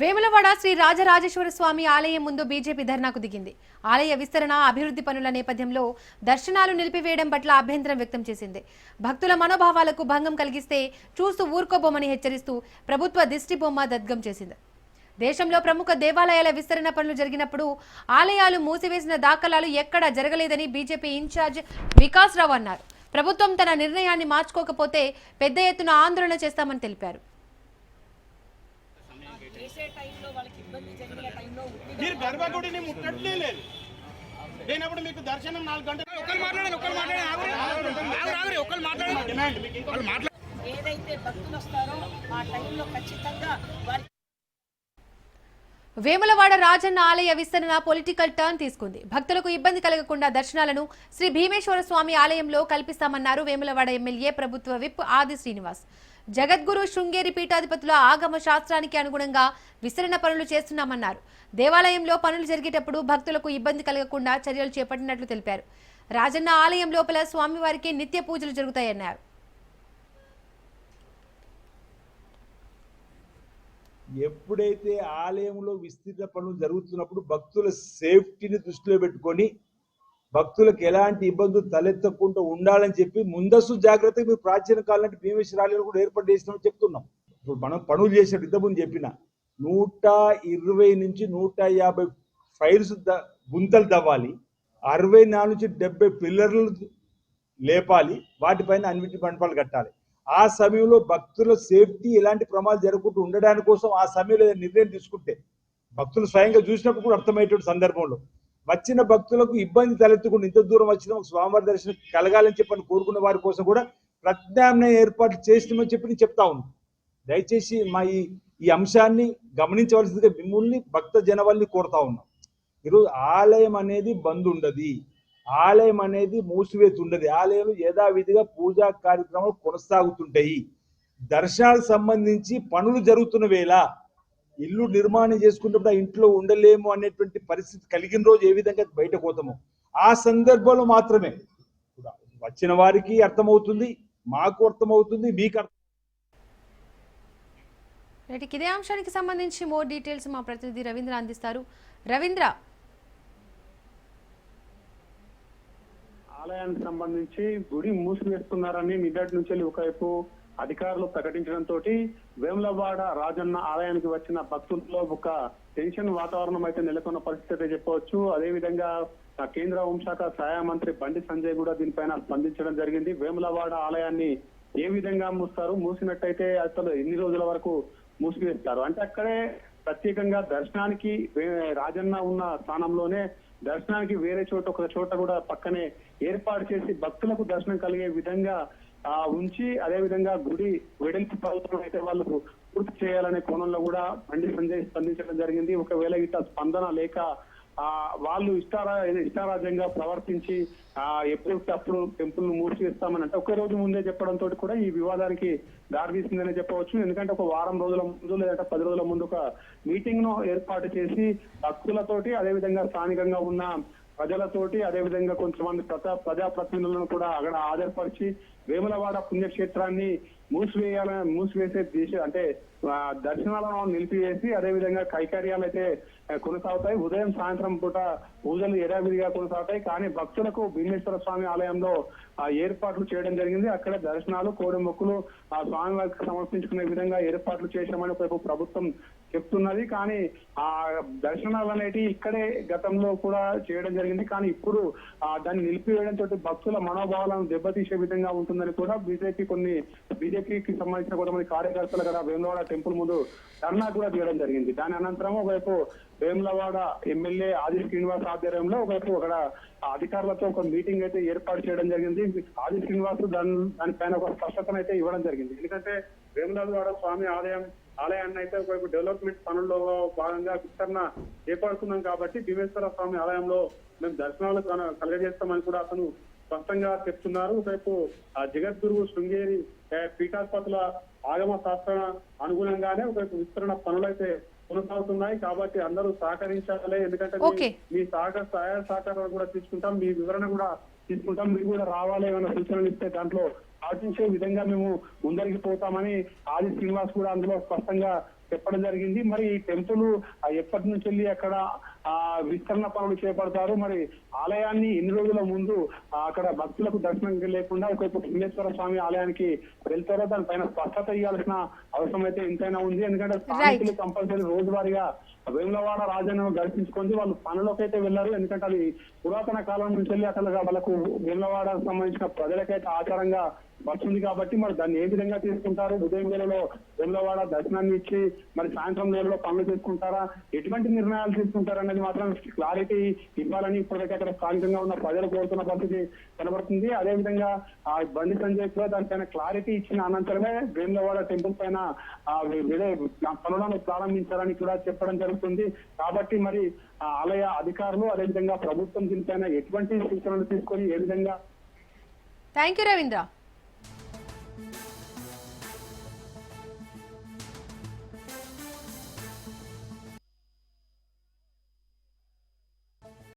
వేములవాడ శ్రీ రాజరాజేశ్వర స్వామి ఆలయం ముందు బీజేపీ ధర్నాకు దిగింది. ఆలయ విస్తరణ అభివృద్ధి పనుల నేపథ్యంలో దర్శనాలు నిలిపివేయడం పట్ల అభ్యంతరం వ్యక్తం చేసింది. భక్తుల మనోభావాలకు భంగం కలిగిస్తే చూస్తూ ఊరుకోబోమని హెచ్చరిస్తూ ప్రభుత్వ దిష్టి బొమ్మ దద్గం చేసింది. దేశంలో ప్రముఖ దేవాలయాల విస్తరణ పనులు జరిగినప్పుడు ఆలయాలు మూసివేసిన దాఖలాలు ఎక్కడా జరగలేదని బీజేపీ ఇన్ఛార్జ్ వికాస్ రావు అన్నారు. ప్రభుత్వం తన నిర్ణయాన్ని మార్చుకోకపోతే పెద్ద ఎత్తున ఆందోళన చేస్తామని తెలిపారు. చేసే టైంలో వాళ్ళకి ఇబ్బంది జరిగే టైంలో ఉట్టిగా మీరు గర్భగుడిని ముట్టట్లే లేదు. లేనప్పుడు మీకు దర్శనం నాలుగు గంటలు ఒకరు మాట్లాడండి ఒకరు మాట్లాడండి. ఒకరు మాట్లాడండి. ఏదైతే భక్తులు వస్తారో ఆ టైంలో ఖచ్చితంగా వారికి వేములవాడ రాజన్న ఆలయ విస్తరణ పొలిటికల్ టర్న్ తీసుకుంది. భక్తులకు ఇబ్బంది కలగకుండా దర్శనాలను శ్రీ భీమేశ్వర స్వామి ఆలయంలో కల్పిస్తామన్నారు వేములవాడ ఎమ్మెల్యే ప్రభుత్వ విప్ ఆది శ్రీనివాస్. జగద్గురు శృంగేరి పీఠాధిపతుల ఆగమ శాస్త్రానికి అనుగుణంగా విస్తరణ పనులు చేస్తున్నామన్నారు. దేవాలయంలో పనులు జరిగేటప్పుడు భక్తులకు ఇబ్బంది కలగకుండా చర్యలు చేపట్టినట్లు తెలిపారు. రాజన్న ఆలయం లోపల స్వామివారికి నిత్య పూజలు జరుగుతాయన్నారు. ఎప్పుడైతే ఆలయంలో విస్తృత పనులు జరుగుతున్నప్పుడు భక్తుల సేఫ్టీని దృష్టిలో పెట్టుకొని భక్తులకు ఎలాంటి ఇబ్బందులు తలెత్తకుండా ఉండాలని చెప్పి ముందస్తు జాగ్రత్తగా మీరు ప్రాచీన కాలం నాటి భీమేశ్వరాలయాలు కూడా ఏర్పాటు చేసినామని చెప్తున్నాం. ఇప్పుడు మనం పనులు చేసినట్టు ఇంతకుముందు చెప్పిన నూట ఇరవై నుంచి నూట యాభై ఫైల్స్ ద గుంతలు తవ్వాలి అరవై నాలుగు నుంచి డెబ్బై పిల్లర్లు లేపాలి వాటిపైన అన్నిటి మండపాలు కట్టాలి. ఆ సమయంలో భక్తుల సేఫ్టీ ఎలాంటి ప్రమాదాలు జరగకుండా ఉండడానికి కోసం ఆ సమయంలో నిర్ణయం తీసుకుంటే భక్తులు స్వయంగా చూసినప్పుడు కూడా అర్థమయ్యేటువంటి సందర్భంలో వచ్చిన భక్తులకు ఇబ్బంది తలెత్తకుండా ఇంత దూరం వచ్చిన స్వామివారి దర్శనం కలగాలని చెప్పని కోరుకున్న వారి కోసం కూడా ప్రత్యామ్నాయ ఏర్పాట్లు చేసినామని చెప్పి నేను చెప్తా ఉన్నాను దయచేసి మా ఈ ఈ అంశాన్ని గమనించవలసిందిగా మిమ్మల్ని భక్త జనవల్ని కోరుతా ఉన్నాం. ఈరోజు ఆలయం అనేది బంద్ ఉండదు. ఆలయం అనేది మూసివేసి ఉండదు ఆలయం యథావిధిగా పూజా కార్యక్రమాలు కొనసాగుతుంటాయి. దర్శనాలకు సంబంధించి పనులు జరుగుతున్న వేళ ఇల్లు నిర్మాణం చేసుకున్నప్పుడు ఆ ఇంట్లో ఉండలేము అనేటువంటి పరిస్థితి కలిగిన రోజు ఏ విధంగా బయటకు పోతామో ఆ సందర్భంలో మాత్రమే. వచ్చిన వారికి అర్థమవుతుంది మాకు అర్థమవుతుంది మీకు అర్థం ఇదే అంశానికి సంబంధించి మోర్ డీటెయిల్స్ మా ప్రతినిధి రవీంద్ర అందిస్తారు. రవీంద్ర ఆలయానికి సంబంధించి గుడి మూసివేస్తున్నారని నిన్నటి నుంచి ఒకవైపు అధికారులు ప్రకటించడంతో వేములవాడ రాజన్న ఆలయానికి వచ్చిన భక్తుల్లో ఒక టెన్షన్ వాతావరణం అయితే నెలకొన్న పరిస్థితి అయితే చెప్పవచ్చు. అదేవిధంగా కేంద్ర హోంశాఖ సహాయ మంత్రి బండి సంజయ్ కూడా దీనిపైన స్పందించడం జరిగింది. వేములవాడ ఆలయాన్ని ఏ విధంగా మూస్తారు? మూసినట్టయితే అసలు ఎన్ని రోజుల వరకు మూసివేస్తారు? అంటే అక్కడే ప్రత్యేకంగా దర్శనానికి రాజన్న ఉన్న స్థానంలోనే దర్శనానికి వేరే చోట ఒక చోట కూడా పక్కనే ఏర్పాటు చేసి భక్తులకు దర్శనం కలిగే విధంగా ఆ ఉంచి అదే విధంగా గుడి వెడల్పు పనులను అయితే వాళ్ళు పూర్తి చేయాలనే కోణంలో కూడా బండి సంజయ్ స్పందించడం జరిగింది. ఒకవేళ ఇట్లా స్పందన లేక వాళ్ళు ఇష్టారా ఇష్టారాజ్యంగా ప్రవర్తించి ఆ ఎప్పటికప్పుడు టెంపుల్ మూసివేస్తామని అంటే ఒకే రోజు ముందే చెప్పడంతో కూడా ఈ వివాదానికి దారితీసిందనే చెప్పవచ్చు. ఎందుకంటే ఒక వారం రోజుల ముందు లేదంటే పది రోజుల ముందు ఒక మీటింగ్ను ఏర్పాటు చేసి భక్తులతోటి అదే విధంగా స్థానికంగా ఉన్న ప్రజలతోటి అదే విధంగా కొంతమంది ప్రజా ప్రజాప్రతినిధులను కూడా అక్కడ ఆధారపరిచి వేములవాడ పుణ్యక్షేత్రాన్ని మూసివేయాలని మూసివేసే దిశ అంటే దర్శనాలను నిలిపివేసి అదే విధంగా కైకర్యాలు అయితే కొనసాగుతాయి. ఉదయం సాయంత్రం పూట పూజలు యథావిధిగా కొనసాగుతాయి. కానీ భక్తులకు భీమేశ్వర స్వామి ఆలయంలో ఆ, ఏర్పాట్లు చేయడం జరిగింది. అక్కడ దర్శనాలు కోడి మొక్కులు ఆ స్వామి వారికి సమర్పించుకునే విధంగా ఏర్పాట్లు చేశామని ప్రభుత్వం చెప్తున్నది. కానీ ఆ దర్శనాలు అనేటివి ఇక్కడే గతంలో కూడా చేయడం జరిగింది. కానీ ఇప్పుడు దాన్ని నిలిపివేయడంతో భక్తుల మనోభావాలను దెబ్బతీసే విధంగా ఉంటుందని కూడా బీజేపీ కొన్ని బీజేపీకి సంబంధించిన కొంతమంది కార్యకర్తలు కదా వేములవాడ టెంపుల్ ముందు ధర్నా కూడా తీయడం జరిగింది. దాని అనంతరం ఒకవైపు వేములవాడ ఎమ్మెల్యే ఆది శ్రీనివాస్ ఆధ్వర్యంలో ఒకవైపు అక్కడ అధికారులతో ఒక మీటింగ్ అయితే ఏర్పాటు చేయడం జరిగింది. ఆది శ్రీనివాస్ దాని దానిపైన ఒక స్పష్టతను అయితే ఇవ్వడం జరిగింది. ఎందుకంటే వేములవాడ స్వామి ఆలయం ఆలయాన్ని అయితే ఒకవైపు డెవలప్మెంట్ పనుల్లో భాగంగా విస్తరణ చేపడుతున్నాం కాబట్టి భీమేశ్వర స్వామి ఆలయంలో మేము దర్శనాలు కలగజేస్తామని కూడా అతను స్పష్టంగా చెప్తున్నారు. ఒకవైపు ఆ జగద్గురువు శృంగేరి పీఠాధిపతుల ఆగమ శాస్త్ర అనుగుణంగానే ఒకవైపు విస్తరణ పనులు అయితే కొనసాగుతున్నాయి. కాబట్టి అందరూ సహకరించాలి. ఎందుకంటే. మీ సహకార సహాయ సహకారాలు కూడా తీసుకుంటాం. మీ వివరణ కూడా తీసుకుంటాం. మీరు కూడా రావాలి ఏమైనా సూచనలు ఇస్తే దాంట్లో పాటించే విధంగా మేము ముందరికి పోతామని ఆది శ్రీనివాస్ కూడా అందులో స్పష్టంగా చెప్పడం జరిగింది. మరి ఈ టెంపుల్ ఎప్పటి నుంచి వెళ్ళి అక్కడ ఆ విస్తరణ పనులు చేపడతారు? మరి ఆలయాన్ని ఎన్ని రోజుల ముందు అక్కడ భక్తులకు దర్శనం లేకుండా ఒకవైపు లింగేశ్వర స్వామి ఆలయానికి వెళ్తారో దానిపైన స్పష్టత ఇవ్వాల్సిన అవసరం అయితే ఎంతైనా ఉంది. ఎందుకంటే స్థానికులు కంపల్సరీ రోజువారీగా వేములవాడ రాజన్న దర్శించుకొని వాళ్ళు పనులకు అయితే వెళ్ళారు. ఎందుకంటే అది పురాతన కాలం నుంచి వెళ్ళి అసలు వాళ్ళకు వేములవాడకు సంబంధించిన ప్రజలకైతే ఆచారంగా వస్తుంది కాబట్టి మరి దాన్ని ఏ విధంగా తీసుకుంటారు? ఉదయం వేళలో వేములవాడ దర్శనాన్ని ఇచ్చి మరి సాయంత్రం వేళలో పనులు తీసుకుంటారా ఎటువంటి నిర్ణయాలు తీసుకుంటారు అనేది మాత్రం క్లారిటీ ఇవ్వాలని ఇప్పటికైతే అక్కడ స్థానికంగా ఉన్న ప్రజలు కోరుతున్న పరిస్థితి కనబడుతుంది. అదేవిధంగా ఆ బండి సంజయ్ కూడా దానిపైన క్లారిటీ ఇచ్చిన అనంతరమే వేములవాడ టెంపుల్ పైన పనులను ప్రారంభించాలని కూడా చెప్పడం జరుగుతుంది. కాబట్టి మరి ఆ ఆలయ అధికారులు అదేవిధంగా ప్రభుత్వం దీనిపైన ఎటువంటి సూచనలు తీసుకొని ఏ విధంగా థ్యాంక్ యూ రవీంద్ర.